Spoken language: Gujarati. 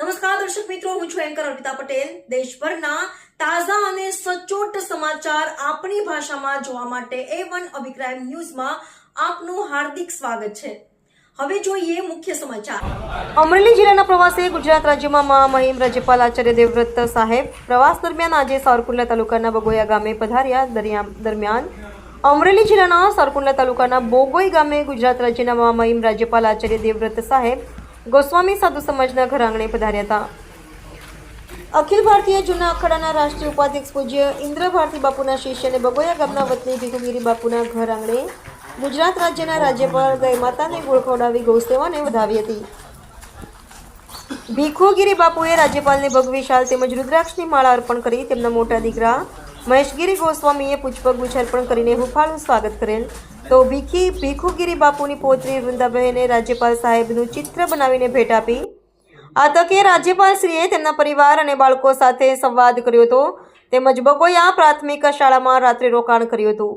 નમસ્કાર, દર્શક મિત્રો, હું છું એન્કર અર્પિતા પટેલ. દેશભરના તાજા અને સચોટ સમાચાર આપણી ભાષામાં જોવા માટે એ વન અભિપ્રાય ન્યૂઝમાં આપનું હાર્દિક સ્વાગત છે. હવે જોઈએ મુખ્ય સમાચાર. અમરેલી જિલ્લાના પ્રવાસે ગુજરાત રાજ્યમાં મહામહિમ રાજ્યપાલ આચાર્ય દેવવ્રત સાહેબ પ્રવાસ દરમિયાન આજે સારકુંડલા તાલુકાના બગોયા ગામે પધાર્યા. દરમિયાન અમરેલી જિલ્લાના સાવરકુંડલા તાલુકાના બોગોઈ ગામે ગુજરાત રાજ્યના મહામહિમ રાજ્યપાલ આચાર્ય દેવવ્રત સાહેબ ગોસ્વામી સાધુ સમાજના ઘર આંગણે પધાર્યા હતા. અખિલ ભારતીય જૂના અખાડાના રાષ્ટ્રીય ઉપાધ્યક્ષ પૂજ્ય ઇન્દ્ર ભારતી બાપુના શિષ્ય અને બગોયા ગામના વતની ભીખુગીરી બાપુના ઘર આંગણે ગુજરાત રાજ્યના રાજ્યપાલ ગઈ માતાને ગોળખોડાવી ગૌસેવાને વધાવી હતી. ભીખુગીરી બાપુએ રાજ્યપાલને ભગવી શાલ તેમજ રુદ્રાક્ષની માળા અર્પણ કરી તેમના મોટા દીકરા મહેશગીરી ગોસ્વામીએ પુષ્પગુચ્છ અર્પણ કરીને હુફાળું સ્વાગત કરેલ. તો ભીખી ભીખુગીરી બાપુની પોત્રી વૃંદાબહેને રાજ્યપાલ સાહેબનું ચિત્ર બનાવીને ભેટ આપી. આ તકે રાજ્યપાલશ્રીએ તેમના પરિવાર અને બાળકો સાથે સંવાદ કર્યો હતો. તેમજ બગોયા પ્રાથમિક શાળામાં રાત્રે રોકાણ કર્યું હતું.